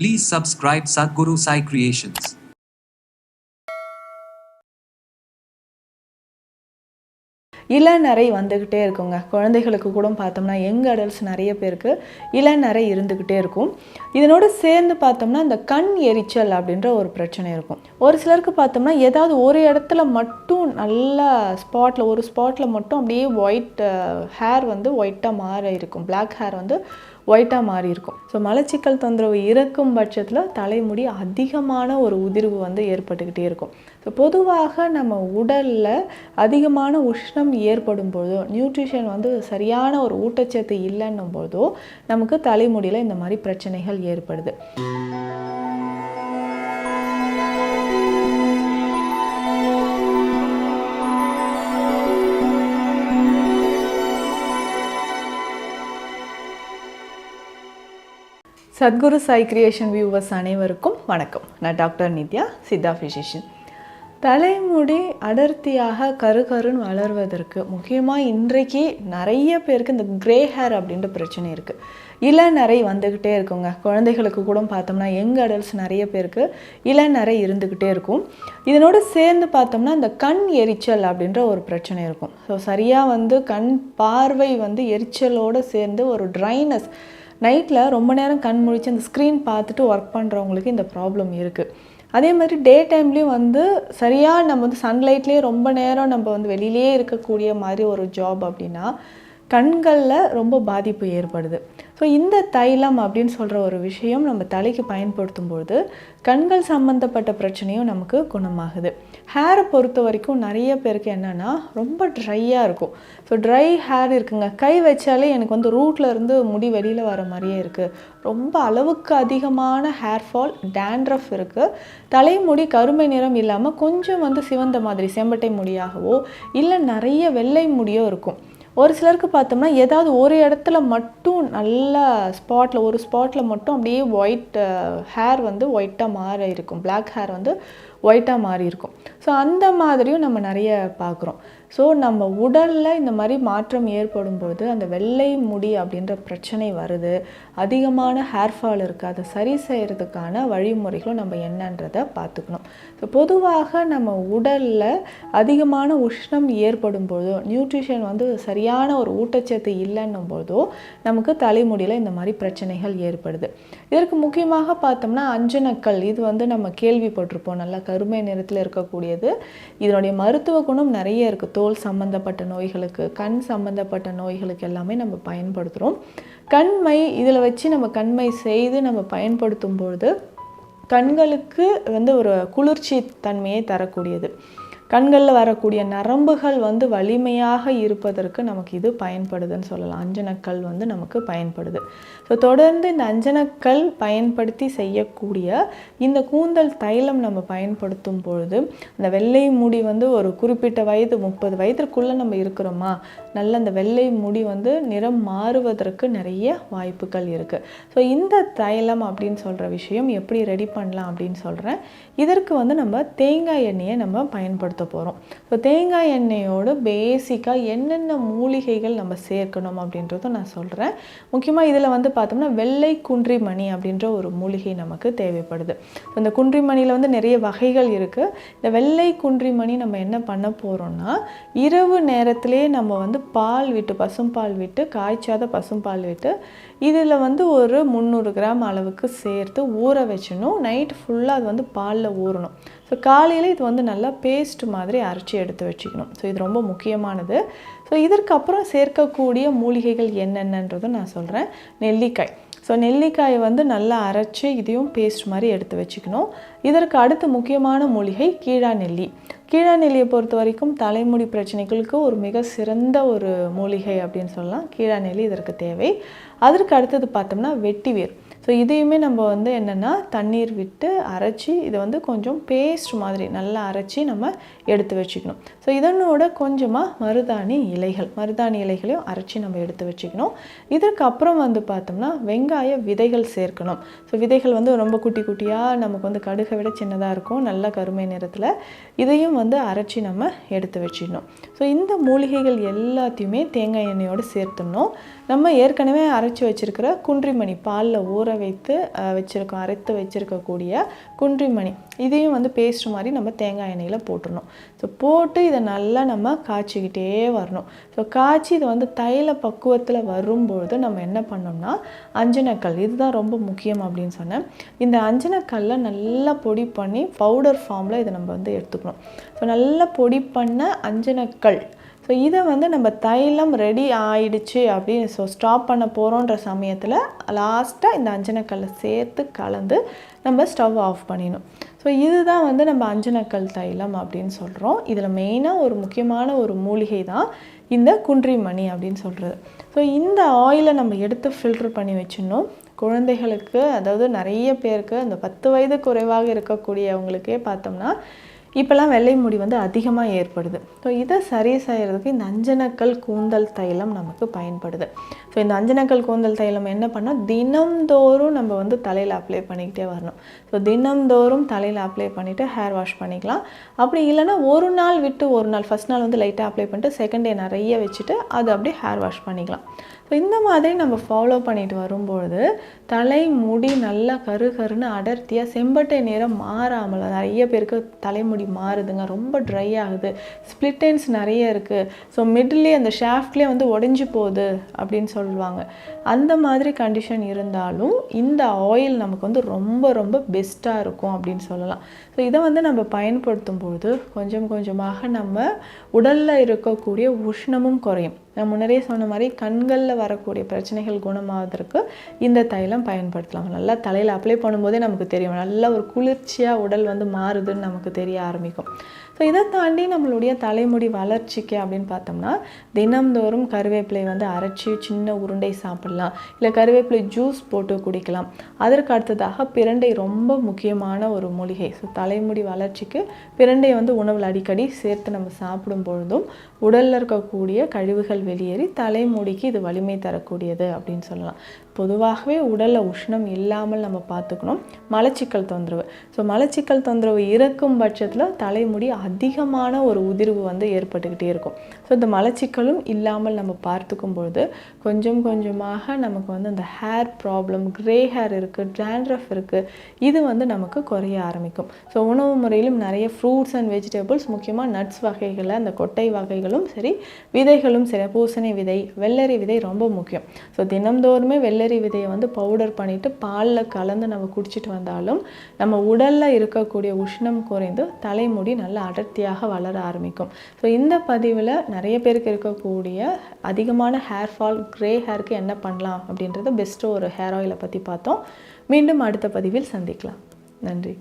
Please subscribe Sadhguru Sai Creations. இளநரை வந்துக்கிட்டே இருக்குங்க. குழந்தைகளுக்கு கூட பார்த்தோம்னா யங் அடல்ட்ஸ் நிறைய பேருக்கு இளநரை இருந்துக்கிட்டே இருக்கும். இதனோடு சேர்ந்து பார்த்தோம்னா இந்த கண் எரிச்சல் அப்படின்ற ஒரு பிரச்சனை இருக்கும். ஒரு சிலருக்கு பார்த்தோம்னா ஏதாவது ஒரு இடத்துல மட்டும் நல்லா ஸ்பாட்டில் ஒரு ஸ்பாட்டில் மட்டும் அப்படியே ஒயிட் ஹேர் uh, வந்து ஒயிட்டாக மாற இருக்கும். பிளாக் ஹேர் வந்து ஒயிட்டாக மாறி இருக்கும். ஸோ மலச்சிக்கல் தொந்தரவு இருக்கும் பட்சத்தில் தலைமுடி அதிகமான ஒரு உதிர்வு வந்து ஏற்பட்டுக்கிட்டே இருக்கும். ஸோ பொதுவாக நம்ம உடலில் அதிகமான உஷ்ணம் ஏற்படும் பொழுதோ நியூட்ரிஷன் வந்து சரியான ஒரு ஊட்டச்சத்து இல்லைன்னும் பொழுதோ நமக்கு தலைமுடியில் இந்த மாதிரி பிரச்சனைகள் ஏற்படுது. சத்குரு சாய் கிரியேஷன் வியூவர்ஸ் அனைவருக்கும் வணக்கம். நான் டாக்டர் நித்யா சித்தா ஃபிசிஷியன் தலைமுடி அடர்த்தியாக கருகருன்னு வளர்வதற்கு முக்கியமாக இன்றைக்கு நிறைய பேருக்கு இந்த கிரே ஹேர் அப்படின்ற பிரச்சனை இருக்குது இளநரை வந்துக்கிட்டே இருக்குங்க. குழந்தைகளுக்கு கூட பார்த்தோம்னா யங் அடல்ட்ஸ் நிறைய பேருக்கு இளநரை இருந்துக்கிட்டே இருக்கும். இதனோடு சேர்ந்து பார்த்தோம்னா இந்த கண் எரிச்சல் அப்படின்ற ஒரு பிரச்சனை இருக்கும். ஸோ சரியாக வந்து கண் பார்வை வந்து எரிச்சலோடு சேர்ந்து ஒரு ட்ரைனஸ் நைட்டில் ரொம்ப நேரம் கண் முழிச்சு அந்த ஸ்க்ரீன் பார்த்துட்டு ஒர்க் பண்ணுறவங்களுக்கு இந்த ப்ராப்ளம் இருக்குது அதே மாதிரி டே டைம்லேயும் வந்து சரியாக நம்ம வந்து சன்லைட்லேயே ரொம்ப நேரம் நம்ம வந்து வெளியிலே இருக்கக்கூடிய மாதிரி ஒரு ஜாப் அப்படின்னா கண்களில் ரொம்ப பாதிப்பு ஏற்படுது. ஸோ இந்த தைலம் அப்படின்னு சொல்கிற ஒரு விஷயம் நம்ம தலைக்கு பயன்படுத்தும் பொழுது கண்கள் சம்மந்தப்பட்ட பிரச்சனையும் நமக்கு குணமாகுது. ஹேரை பொறுத்த வரைக்கும் நிறைய பேருக்கு என்னென்னா ரொம்ப ட்ரையாக இருக்கும். ஸோ ட்ரை ஹேர் இருக்குங்க. கை வச்சாலே எனக்கு வந்து ரூட்லேருந்து முடி வெளியில் வர மாதிரியே இருக்குது ரொம்ப அளவுக்கு அதிகமான ஹேர் ஃபால் டேண்ட்ரஃப் இருக்குது தலைமுடி கருமை நிறம் இல்லாமல் கொஞ்சம் வந்து சிவந்த மாதிரி செம்பட்டை முடியாகவோ இல்லை நிறைய வெள்ளை முடியோ இருக்கும். ஒரு சிலருக்கு பார்த்தோம்னா ஏதாவது ஒரு இடத்துல மட்டும் நல்லா ஸ்பாட்டில் ஒரு ஸ்பாட்டில் மட்டும் அப்படியே ஒயிட் ஹேர் வந்து ஒயிட்டாக மாற இருக்கும் பிளாக் ஹேர் வந்து ஒயிட்டாக மாறி இருக்கும். ஸோ அந்த மாதிரியும் நம்ம நிறைய பார்க்குறோம். ஸோ நம்ம உடலில் இந்த மாதிரி மாற்றம் ஏற்படும் அந்த வெள்ளை முடி அப்படின்ற பிரச்சனை வருது. அதிகமான ஹேர் ஃபால் இருக்குது அதை சரி செய்கிறதுக்கான வழிமுறைகளும் நம்ம என்னன்றதை பார்த்துக்கணும். ஸோ பொதுவாக நம்ம உடலில் அதிகமான உஷ்ணம் ஏற்படும் நியூட்ரிஷன் வந்து சரியான ஒரு ஊட்டச்சத்து இல்லைன்னும் போதோ நமக்கு தலைமுடியில் இந்த மாதிரி பிரச்சனைகள் ஏற்படுது. இதற்கு முக்கியமாக பார்த்தோம்னா அஞ்சனக்கல் இது வந்து நம்ம கேள்விப்பட்டிருப்போம். நல்லா கருமை நிறத்தில் இருக்கக்கூடியது. இதனுடைய மருத்துவ குணம் நிறைய இருக்குது தோல் சம்பந்தப்பட்ட நோய்களுக்கு கண் சம்பந்தப்பட்ட நோய்களுக்கு எல்லாமே நம்ம பயன்படுத்துகிறோம் கண்மை இதில் வச்சு நம்ம கண்மை செய்து நம்ம பயன்படுத்தும் பொழுது கண்களுக்கு வந்து ஒரு குளிர்ச்சி தன்மையை தரக்கூடியது. கண்களில் வரக்கூடிய நரம்புகள் வந்து வலிமையாக இருப்பதற்கு நமக்கு இது பயன்படுதுன்னு சொல்லலாம். அஞ்சனக்கல் வந்து நமக்கு பயன்படுது. ஸோ தொடர்ந்து இந்த அஞ்சனக்கல் பயன்படுத்தி செய்யக்கூடிய இந்த கூந்தல் தைலம் நம்ம பயன்படுத்தும் பொழுது அந்த வெள்ளை முடி வந்து ஒரு குறிப்பிட்ட வயது முப்பது வயதிற்குள்ளே நம்ம இருக்கிறோமா? நல்ல அந்த வெள்ளை முடி வந்து நிறம் மாறுவதற்கு நிறைய வாய்ப்புகள் இருக்குது ஸோ இந்த தைலம் அப்படின்னு சொல்கிற விஷயம் எப்படி ரெடி பண்ணலாம் அப்படின்னு சொல்கிறேன் இதற்கு வந்து நம்ம தேங்காய் எண்ணெயை நம்ம பயன்படுத்தணும் பயன்படுத்த போகிறோம் ஸோ தேங்காய் எண்ணெயோடு பேசிக்காக என்னென்ன மூலிகைகள் நம்ம சேர்க்கணும் அப்படின்றதும் நான் சொல்கிறேன் முக்கியமாக இதில் வந்து பார்த்தோம்னா வெள்ளை குன்றிமணி அப்படின்ற ஒரு மூலிகை நமக்கு தேவைப்படுது. இந்த இந்த குன்றிமணியில் வந்து நிறைய வகைகள் இருக்குது இந்த வெள்ளை குன்றிமணி நம்ம என்ன பண்ண போகிறோம்னா இரவு நேரத்திலே நம்ம வந்து பால் விட்டு பசும்பால் விட்டு காய்ச்சாத பசும்பால் விட்டு இதில் வந்து ஒரு முந்நூறு கிராம் அளவுக்கு சேர்த்து ஊற வச்சிடணும். நைட் ஃபுல்லாக அது வந்து பாலில் ஊறணும். ஸோ காலையில் இது வந்து நல்லா பேஸ்ட் மாதிரி அரைச்சி எடுத்து வச்சுக்கணும். ஸோ இது ரொம்ப முக்கியமானது. ஸோ இதற்கப்புறம் சேர்க்கக்கூடிய மூலிகைகள் என்னென்னன்றதும் நான் சொல்கிறேன் நெல்லிக்காய். ஸோ நெல்லிக்காயை வந்து நல்லா அரைச்சி இதையும் பேஸ்ட் மாதிரி எடுத்து வச்சுக்கணும். இதற்கு அடுத்து முக்கியமான மூலிகை கீழா நெல்லி. கீழா நெல்லியை பொறுத்த வரைக்கும் தலைமுடி பிரச்சனைகளுக்கு ஒரு மிக சிறந்த ஒரு மூலிகை அப்படின்னு சொல்லலாம். கீழா நெல்லி இதற்கு தேவை. அதற்கு அடுத்தது பார்த்தோம்னா வெட்டிவேர் ஸோ இதையுமே நம்ம வந்து என்னென்னா தண்ணீர் விட்டு அரைச்சி இதை வந்து கொஞ்சம் பேஸ்ட் மாதிரி நல்லா அரைச்சி நம்ம எடுத்து வச்சுக்கணும். ஸோ இதனோட கொஞ்சமாக மருதாணி இலைகள் மருதாணி இலைகளையும் அரைச்சி நம்ம எடுத்து வச்சுக்கணும். இதற்கப்புறம் வந்து பார்த்தோம்னா வெங்காய விதைகள் சேர்க்கணும். ஸோ விதைகள் வந்து ரொம்ப குட்டி குட்டியாக நமக்கு வந்து கடுகை விட சின்னதாக இருக்கும். நல்ல கருமை நிறத்தில் இதையும் வந்து அரைச்சி நம்ம எடுத்து வச்சிடணும். ஸோ இந்த மூலிகைகள் எல்லாத்தையுமே தேங்காய் எண்ணெயோடு சேர்த்துடணும். நம்ம ஏற்கனவே அரைச்சி வச்சுருக்கிற குன்றிமணி பாலில் ஊற வைத்து வச்சுருக்கோம் அரைத்து வச்சுருக்கக்கூடிய குன்றிமணி. இதையும் வந்து பேஸ்ட் மாதிரி நம்ம தேங்காய் எண்ணெயில் போட்டுடணும். ஸோ போட்டு இதை நல்லா நம்ம காய்ச்சிக்கிட்டே வரணும். ஸோ காய்ச்சி இது வந்து தைல பக்குவத்தில் வரும்பொழுது நம்ம என்ன பண்ணோம்னா அஞ்சனக்கல். இதுதான் ரொம்ப முக்கியம் அப்படின்னு சொன்னேன். இந்த அஞ்சனக்கல்லை நல்லா பொடி பண்ணி பவுடர் ஃபார்மில் இதை நம்ம வந்து எடுத்துக்கணும். ஸோ நல்லா பொடி பண்ண அஞ்சனக்கல். ஸோ இதை வந்து நம்ம தைலம் ரெடி ஆயிடுச்சு அப்படின்னு ஸோ ஸ்டாப் பண்ண போகிறோன்ற சமயத்தில் லாஸ்ட்டாக இந்த அஞ்சனக்கல்லை சேர்த்து கலந்து நம்ம ஸ்டவ் ஆஃப் பண்ணிடணும். ஸோ இதுதான் வந்து நம்ம அஞ்சனக்கல் தைலம் அப்படின்னு சொல்கிறோம் இதில் மெயினாக ஒரு முக்கியமான ஒரு மூலிகை தான் இந்த குன்றிமணி அப்படின்னு சொல்கிறது ஸோ இந்த ஆயிலை நம்ம எடுத்து ஃபில்டர் பண்ணி வச்சிடணும். குழந்தைகளுக்கு அதாவது நிறைய பேருக்கு அந்த பத்து வயது குறைவாக இருக்கக்கூடியவங்களுக்கே பார்த்தோம்னா இப்போல்லாம் வெள்ளை முடி வந்து அதிகமாக ஏற்படுது. ஸோ இதை சரி செய்கிறதுக்கு இந்த அஞ்சனக்கல் கூந்தல் தைலம் நமக்கு பயன்படுது. ஸோ இந்த அஞ்சனக்கல் கூந்தல் தைலம் என்ன பண்ணால் தினம்தோறும் நம்ம வந்து தலையில் அப்ளை பண்ணிக்கிட்டே வரணும். ஸோ தினம்தோறும் தலையில் அப்ளை பண்ணிவிட்டு ஹேர் வாஷ் பண்ணிக்கலாம். அப்படி இல்லைன்னா ஒரு நாள் விட்டு ஒரு நாள் ஃபஸ்ட் நாள் வந்து லைட்டாக அப்ளை பண்ணிட்டு செகண்ட் டே நிறைய வச்சுட்டு அது அப்படியே ஹேர் வாஷ் பண்ணிக்கலாம். ஸோ இந்த மாதிரி நம்ம ஃபாலோ பண்ணிட்டு வரும்பொழுது தலை முடி நல்லா கரு கருன்னு அடர்த்தியாக செம்பட்டை நிறம் மாறாமல் நிறைய பேருக்கு தலைமுடி மாறுதுங்க. ரொம்ப ட்ரை ஆகுது. ஸ்ப்ளிட்டன்ஸ் நிறைய இருக்குது ஸோ மிடில்லே அந்த ஷாஃப்ட்லேயே வந்து உடஞ்சி போகுது அப்படின்னு சொல்லுவாங்க. அந்த மாதிரி கண்டிஷன் இருந்தாலும் இந்த ஆயில் நமக்கு வந்து ரொம்ப ரொம்ப பெஸ்ட்டாக இருக்கும் அப்படின்னு சொல்லலாம். ஸோ இதை வந்து நம்ம பயன்படுத்தும் பொழுது கொஞ்சம் கொஞ்சமாக நம்ம உடலில் இருக்கக்கூடிய உஷ்ணமும் குறையும். நான் முன்னரே சொன்ன மாதிரி கண்களில் வரக்கூடிய பிரச்சனைகள் குணமாவதற்கு இந்த தைலம் பயன்படுத்தலாம். நல்லா தலையில் அப்ளை பண்ணும்போதே நமக்கு தெரியும். நல்ல ஒரு குளிர்ச்சியாக உடல் வந்து மாறுதுன்னு நமக்கு தெரிய ஆரம்பிக்கும். ஸோ இதை தாண்டி நம்மளுடைய தலைமுடி வளர்ச்சிக்கு அப்படின்னு பார்த்தோம்னா தினம்தோறும் கருவேப்பிலை வந்து அரைச்சி சின்ன உருண்டை சாப்பிடலாம். இல்லை கருவேப்பிலை ஜூஸ் போட்டு குடிக்கலாம். அதற்கு அடுத்ததாக பிரண்டை ரொம்ப முக்கியமான ஒரு மூலிகை. ஸோ தலைமுடி வளர்ச்சிக்கு பிரண்டை வந்து உணவில் அடிக்கடி சேர்த்து நம்ம சாப்பிடும் பொழுதும் உடலில் இருக்கக்கூடிய கழிவுகள் வெளியேறி தலைமுடிக்கு இது வலிமை தரக்கூடியது அப்படின்னு சொல்லலாம். பொதுவாகவே உடலில் உஷ்ணம் இல்லாமல் நம்ம பார்த்துக்கணும். மலச்சிக்கல் தொந்தரவு. ஸோ மலச்சிக்கல் தொந்தரவு இருக்கும் பட்சத்தில் தலைமுடி அதிகமான ஒரு உதிர்வு வந்து ஏற்பட்டுக்கிட்டே இருக்கும். ஸோ இந்த மலச்சிக்கலும் இல்லாமல் நம்ம பார்த்துக்கும் பொழுது கொஞ்சம் கொஞ்சமாக நமக்கு வந்து அந்த ஹேர் ப்ராப்ளம் க்ரே ஹேர் இருக்குது டேண்ட்ரஃப் இருக்குது இது வந்து நமக்கு குறைய ஆரம்பிக்கும். ஸோ உணவு முறையிலும் நிறைய ஃப்ரூட்ஸ் அண்ட் வெஜிடபிள்ஸ் முக்கியமாக நட்ஸ் வகைகளில் அந்த கொட்டை வகைகளும் சரி விதைகளும் சரி பூசணி விதை வெள்ளரி விதை ரொம்ப முக்கியம். ஸோ தினம்தோறுமே வெள்ளரி விதையை வந்து பவுடர் பண்ணிவிட்டு பாலில் கலந்து நம்ம குடிச்சிட்டு வந்தாலும் நம்ம உடலில் இருக்கக்கூடிய உஷ்ணம் குறைந்து தலைமுடி நல்லா அடர்த்தியாக வளர ஆரம்பிக்கும். ஸோ இந்த பதிவில் நிறைய பேருக்கு இருக்கக்கூடிய அதிகமான ஹேர் ஃபால் க்ரே ஹேருக்கு என்ன பண்ணலாம் அப்படின்றத பெஸ்ட்டு ஒரு ஹேர் ஆயிலை பற்றி பார்த்தோம். மீண்டும் அடுத்த பதிவில் சந்திக்கலாம். நன்றி.